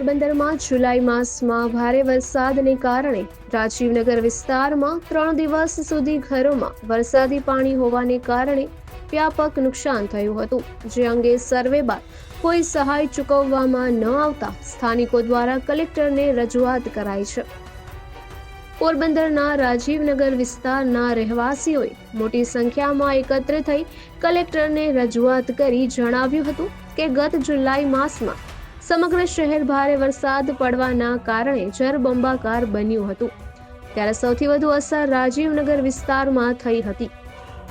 પોરબંદરમાં જુલાઈ માસમાં ભારે વરસાદને કારણે રાજીવનગર વિસ્તારમાં ત્રણ દિવસ સુધી ઘરોમાં વરસાદી પાણી હોવાને કારણે વ્યાપક નુકસાન થયું હતું, જે અંગે સર્વે બાદ કોઈ સહાય ચૂકવવામાં ન આવતા સ્થાનિકો દ્વારા કલેક્ટરને રજૂઆત કરાઈ છે. પોરબંદરના રાજીવનગર વિસ્તારના રહેવાસીઓએ મોટી સંખ્યામાં એકત્ર થઈ કલેક્ટરને રજૂઆત કરી જણાવ્યું હતું કે ગત જુલાઈ માસમાં સમગ્ર શહેર ભારે વરસાદ પડવાના કારણે જરબંબાકાર બન્યું હતું. ત્યારે સૌથી વધુ અસર રાજીવનગર વિસ્તારમાં થઈ હતી.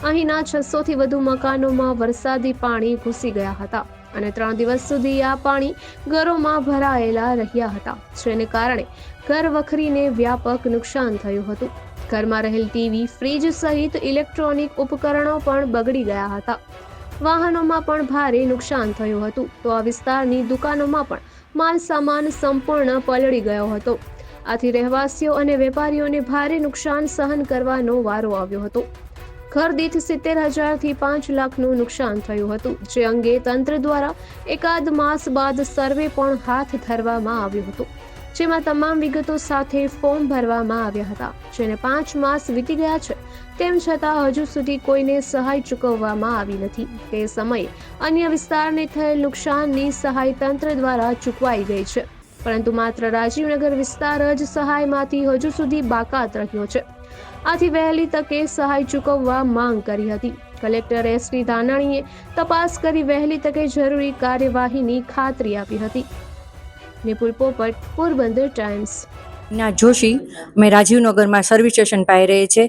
અહીંના છસોથી વધુ મકાનોમાં વરસાદી પાણી ઘૂસી ગયા હતા અને ત્રણ દિવસ સુધી આ પાણી ઘરોમાં ભરાયેલા રહ્યા હતા, જેને કારણે ઘર વખરીને વ્યાપક નુકસાન થયું હતું. ઘરમાં રહેલ ટીવી, ફ્રીજ સહિત ઇલેક્ટ્રોનિક ઉપકરણો પણ બગડી ગયા હતા. વાહનોમાં પણ ભારે નુકસાન થયું હતું. તો આ વિસ્તારની દુકાનોમાં પણ માલ સામાન સંપૂર્ણ પલળી ગયો હતો. આથી રહેવાસીઓ અને વેપારીઓને ભારે નુકસાન સહન કરવાનો વારો આવ્યો હતો. ઘર દીઠ સિત્તેર હજારથી પાંચ લાખનું નુકસાન થયું હતું, જે અંગે તંત્ર દ્વારા એકાદ માસ બાદ સર્વે પણ હાથ ધરવામાં આવ્યું હતું. જેમાં તમામ વિગતો સાથે ફોર્મ ભરવામાં આવ્યા હતા. જેને પાંચ માસ વીતી ગયા છે, તેમ છતાં હજુ સુધી કોઈને સહાય ચૂકવવામાં આવી નથી. તે સમયે અન્ય વિસ્તારને થયેલ નુકસાનની સહાય તંત્ર દ્વારા ચૂકવાઈ ગઈ છે. પરંતુ માત્ર રાજીવનગર વિસ્તાર જ સહાયમાંથી હજુ સુધી બાકાત રહ્યો છે. આથી વહેલી તકે સહાય ચૂકવવા માંગ કરી હતી. કલેક્ટર એસ ટી ધાનાણીએ તપાસ કરી વહેલી તકે જરૂરી કાર્યવાહીની ખાતરી આપી હતી. નિપુલ પોપટ પોરબંદર ટાઈમ્સ ના જોશી અમે રાજીવનગરમાં સર્વિસ સ્ટેશન પાસે રહીએ છીએ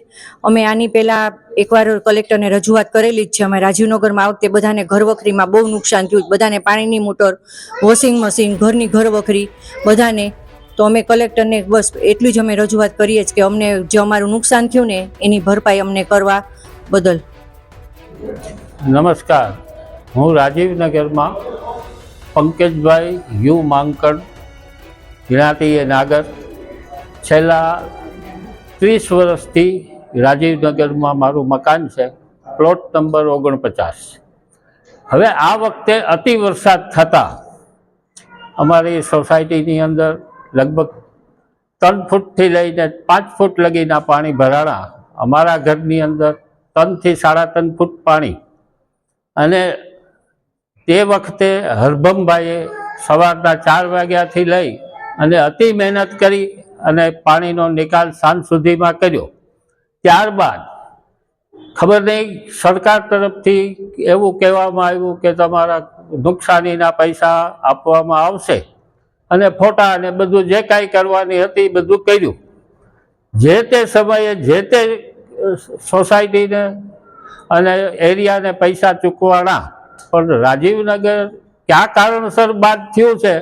અમે આની પહેલાં એકવાર કલેક્ટરને રજૂઆત કરેલી જ છે. અમે રાજીવનગરમાં આ વખતે બધાને ઘર વખરીમાં બહુ નુકસાન થયું. બધાને પાણીની મોટર વોશિંગ મશીન ઘરની ઘર વખરી બધાને. તો અમે કલેક્ટરને બસ એટલી જ અમે રજૂઆત કરીએ છીએ કે અમને જે અમારું નુકસાન થયું ને એની ભરપાઈ અમને કરવા બદલ. નમસ્કાર. હું રાજીવનગરમાં પંકજભાઈ યુ માંકડ જ્ઞાતિએ નાગર. છેલ્લા ત્રીસ વર્ષથી રાજીવનગરમાં મારું મકાન છે, પ્લોટ નંબર ઓગણપચાસ. હવે આ વખતે અતિ વરસાદ થતાં અમારી સોસાયટીની અંદર લગભગ ત્રણ ફૂટથી લઈને પાંચ ફૂટ લગીના પાણી ભરાણા, અમારા ઘરની અંદર ત્રણથી સાડા ત્રણ ફૂટ પાણી. અને તે વખતે હરભમભાઈએ સવારના ચાર વાગ્યાથી લઈ અને અતિ મહેનત કરી અને પાણીનો નિકાલ સાંજ સુધીમાં કર્યો. ત્યારબાદ ખબર નહીં, સરકાર તરફથી એવું કહેવામાં આવ્યું કે તમારા નુકસાનીના પૈસા આપવામાં આવશે અને ફોટા અને બધું જે કાંઈ કરવાની હતી બધું કર્યું. જે તે સમયે જે તે સોસાયટીને અને એરિયાને પૈસા ચૂકવાના, પણ રાજીવનગર કયા કારણસર બાદ થયું છે,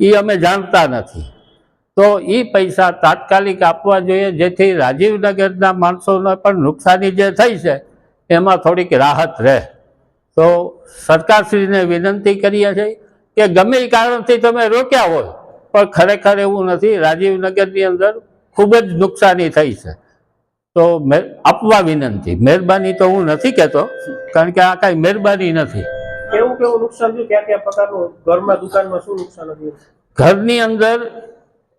એ અમે જાણતા નથી. તો એ પૈસા તાત્કાલિક આપવા જોઈએ, જેથી રાજીવનગરના માણસોને પણ નુકસાની જે થઈ છે, એમાં થોડીક રાહત રહે. તો સરકારશ્રીને વિનંતી કરીએ છીએ કે ગમે એ કારણથી તમે રોક્યા હોય, પણ ખરેખર એવું નથી, રાજીવનગરની અંદર ખૂબ જ નુકસાની થઈ છે. તો મે- આપવા વિનંતી. મહેરબાની તો હું નથી કહેતો, કારણ કે આ કાંઈ મહેરબાની નથી. કેવું નુકસાન થયું? ક્યાં ક્યાં પ્રકારનું? ઘરમાં, દુકાનમાં શું નુકસાન થયું? ઘરની અંદર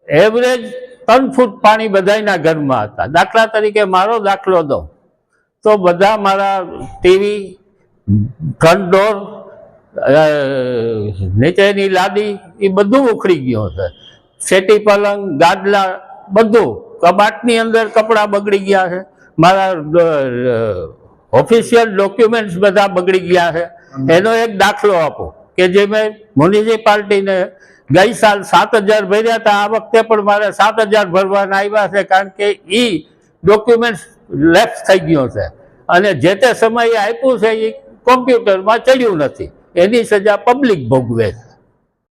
એવરેજ ત્રણ ફૂટ પાણી બધાયના ઘરમાં હતા. દાખલા તરીકે મારો દાખલો દો તો બધા મારા ટીવી ફ્રન્ટ ડોર નીચેની લાદી, એ બધું ઉખડી ગયું છે સેટી પલંગ, ગાદલા, બધું. કબાટની અંદર કપડાં બગડી ગયા છે. મારા ઓફિશિયલ ડોક્યુમેન્ટ્સ બધા બગડી ગયા છે. એનો એક દાખલો આપો કે જે મેં મ્યુનિસિપાલિટીને ગઈ સાલ સાત હજાર ભર્યા હતા, આ વખતે પણ મારે સાત હજાર ભરવાના આવ્યા છે કારણ કે એ ડોક્યુમેન્ટ્સ લેપ્સ થઈ ગયો છે. અને જે તે સમયે આપ્યું છે એ કોમ્પ્યુટરમાં ચડ્યું નથી. એની સજા પબ્લિક ભોગવે છે.